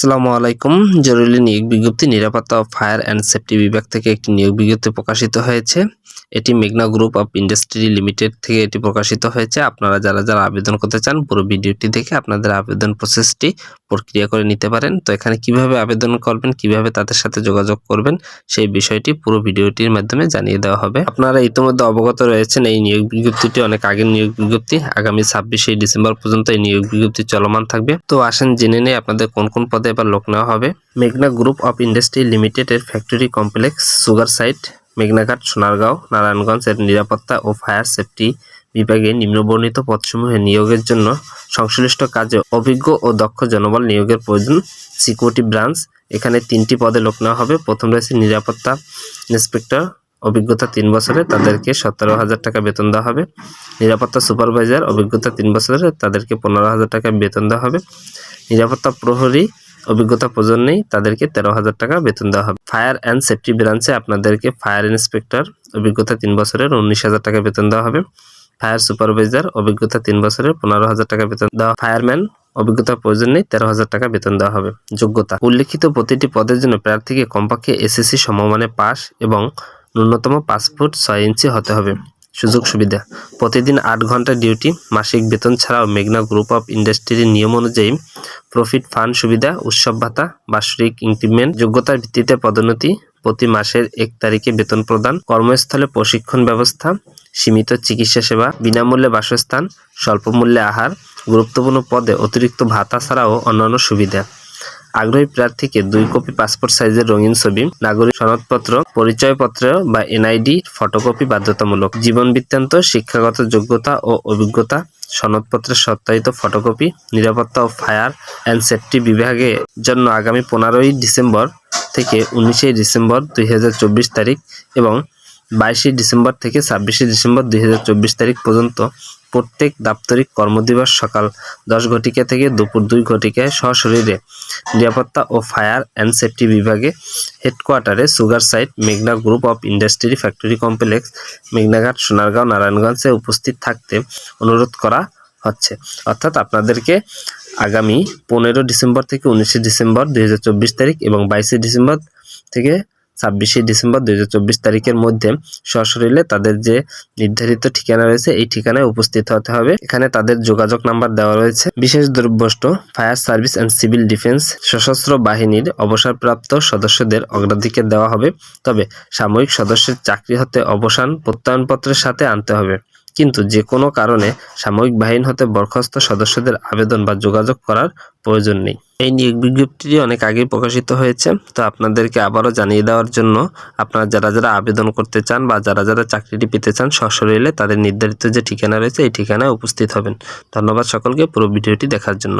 আসসালামু আলাইকুম। জরুরি নিয়োগ বিজ্ঞপ্তি নিরাপত্তা ফায়ার অ্যান্ড সেফটি বিভাগ থেকে একটি নিয়োগ বিজ্ঞপ্তি প্রকাশিত হয়েছে। এটি মেঘনা গ্রুপ অফ ইন্ডাস্ট্রি লিমিটেড থেকে এটি প্রকাশিত হয়েছে। আপনারা যারা যারা আবেদন করতে চান, পুরো ভিডিওটি দেখে আপনাদের আবেদন প্রসেসটি প্রক্রিয়া করে নিতে পারেন। তো এখানে কীভাবে আবেদন করবেন, কীভাবে তাদের সাথে যোগাযোগ করবেন, সেই বিষয়টি পুরো ভিডিওটির মাধ্যমে জানিয়ে দেওয়া হবে। আপনারা ইতিমধ্যে অবগত রয়েছেন, এই নিয়োগ বিজ্ঞপ্তিটি অনেক আগের নিয়োগ বিজ্ঞপ্তি। আগামী ছাব্বিশে ডিসেম্বর পর্যন্ত এই নিয়োগ বিজ্ঞপ্তি চলমান থাকবে। তো আসেন, জেনে নেই আপনাদের কোন কোন পদে এবার লোক নেওয়া হবে। মেঘনা গ্রুপ অফ ইন্ডাস্ট্রি লিমিটেড এর ফ্যাক্টরি কমপ্লেক্স, সুগার সাইট মেঘনাঘাট সোনারগাঁও, নারায়ণগঞ্জ এর নিরাপত্তা ও ফায়ার সেফটি বিভাগে নিম্নবর্ণিত পদসমূহে নিয়োগের জন্য সংশ্লিষ্ট কাজে অভিজ্ঞ ও দক্ষ জনবল নিয়োগের প্রয়োজন। সিকিউরিটি ব্রাঞ্চ, এখানে তিনটি পদে লোক নেওয়া হবে। প্রথম রয়েছে নিরাপত্তা ইন্সপেক্টর। অভিজ্ঞতা তিন বছরে, তাদেরকে সতেরো হাজার টাকা বেতন দেওয়া হবে। নিরাপত্তা সুপারভাইজার, অভিজ্ঞতা তিন বছরে, তাদেরকে পনেরো হাজার টাকা বেতন দেওয়া হবে। নিরাপত্তা প্রহরী অভিজ্ঞতা প্রয়োজন নেই তাদেরকে তেরো হাজার টাকা বেতন দেওয়া হবে। ফায়ার অ্যান্ড সেফটি ব্রাঞ্চে আপনাদেরকে ফায়ার ইন্সপেক্টর অভিজ্ঞতা তিন বছরের উনিশ হাজার টাকা বেতন দেওয়া হবে। ফায়ার সুপারভাইজার অভিজ্ঞতা তিন বছরের পনেরো হাজার টাকা বেতন দেওয়া ফায়ারম্যান অভিজ্ঞতার প্রয়োজন নেই তেরো হাজার টাকা বেতন দেওয়া হবে। যোগ্যতা। উল্লেখিত প্রতিটি পদের জন্য প্রার্থীকে কমপক্ষে এসএসসি সমমানে পাস এবং ন্যূনতম ফুট ছয় ইঞ্চি হতে হবে। সুযোগ সুবিধা। প্রতিদিন আট ঘণ্টা ডিউটি, মাসিক বেতন ছাড়াও মেঘনা গ্রুপ অফ ইন্ডাস্ট্রির নিয়ম অনুযায়ী প্রফিট, ফান্ড সুবিধা, উৎসব ভাতা, বার্ষিক ইনক্রিমেন্ট, যোগ্যতার ভিত্তিতে পদোন্নতি প্রতি মাসের এক তারিখে বেতন প্রদান, কর্মস্থলে প্রশিক্ষণ ব্যবস্থা, সীমিত চিকিৎসা সেবা, বিনামূল্যে বাসস্থান, স্বল্পমূল্যে আহার, গুরুত্বপূর্ণ পদে অতিরিক্ত ভাতা ছাড়াও অন্যান্য সুবিধা। আগ্রহী প্রার্থীকে দুই কপি পাসপোর্ট সাইজের রঙিন ছবি, নাগরিক সনদপত্র, পরিচয়পত্র বা এনআইডি, ফটোকপি বাধ্যতামূলক, জীবন বৃত্তান্ত, শিক্ষাগত যোগ্যতা ও অভিজ্ঞতা, সনদপত্রের সত্যায়িত ফটোকপি, নিরাপত্তা ও ফায়ার অ্যান্ড সেফটি বিভাগের জন্য আগামী পনেরোই ডিসেম্বর থেকে উনিশে ডিসেম্বর দুই হাজার চব্বিশ তারিখ এবং বাইশে ডিসেম্বর থেকে ছাব্বিশে ডিসেম্বর দুই হাজার চব্বিশ তারিখ পর্যন্ত প্রত্যেক দাপ্তরিক কর্মদিবস সকাল দশ ঘটিকা থেকে দুপুর দুই ঘটিকায় সশরীরে নিরাপত্তা ও ফায়ার অ্যান্ড সেফটি বিভাগে হেডকোয়ার্টারে সুগার সাইট মেঘনা group of industry factory complex মেঘনাঘাট Sonargaon নারায়ণগঞ্জে উপস্থিত থাকতে অনুরোধ করা হচ্ছে। অর্থাৎ আপনাদেরকে আগামী পনেরো ডিসেম্বর থেকে উনিশে ডিসেম্বর দুই হাজার চব্বিশ তারিখ এবং বাইশে ডিসেম্বর থেকে ছাব্বিশে ডিসেম্বর দুই হাজার চব্বিশ তারিখের মধ্যে সশরীরে তাদের যে নির্ধারিত ঠিকানা রয়েছে, এই ঠিকানায় উপস্থিত হতে হবে। এখানে তাদের যোগাযোগ নাম্বার দেওয়া রয়েছে। বিশেষ দুর্বষ্ট fire service and civil defence সশস্ত্র বাহিনীর অবসরপ্রাপ্ত সদস্যদের অগ্রাধিকার দেওয়া হবে। তবে সাময়িক সদস্যের চাকরি হতে অবসান প্রত্যয়নপত্রের সাথে আনতে হবে। কিন্তু যে কোনো কারণে সাময়িক বাহিনী হতে বরখাস্ত সদস্যদের আবেদন বা যোগাযোগ করার প্রয়োজন নেই। এই নিয়োগ বিজ্ঞপ্তিটি অনেক আগেই প্রকাশিত হয়েছে, তো আপনাদেরকে আবারও জানিয়ে দেওয়ার জন্য আপনারা যারা যারা আবেদন করতে চান বা যারা যারা চাকরিটি পেতে চান, সশরীরে তাদের নির্ধারিত যে ঠিকানা রয়েছে, এই ঠিকানায় উপস্থিত হবেন। ধন্যবাদ সকলকে, পুরো ভিডিওটি দেখার জন্য।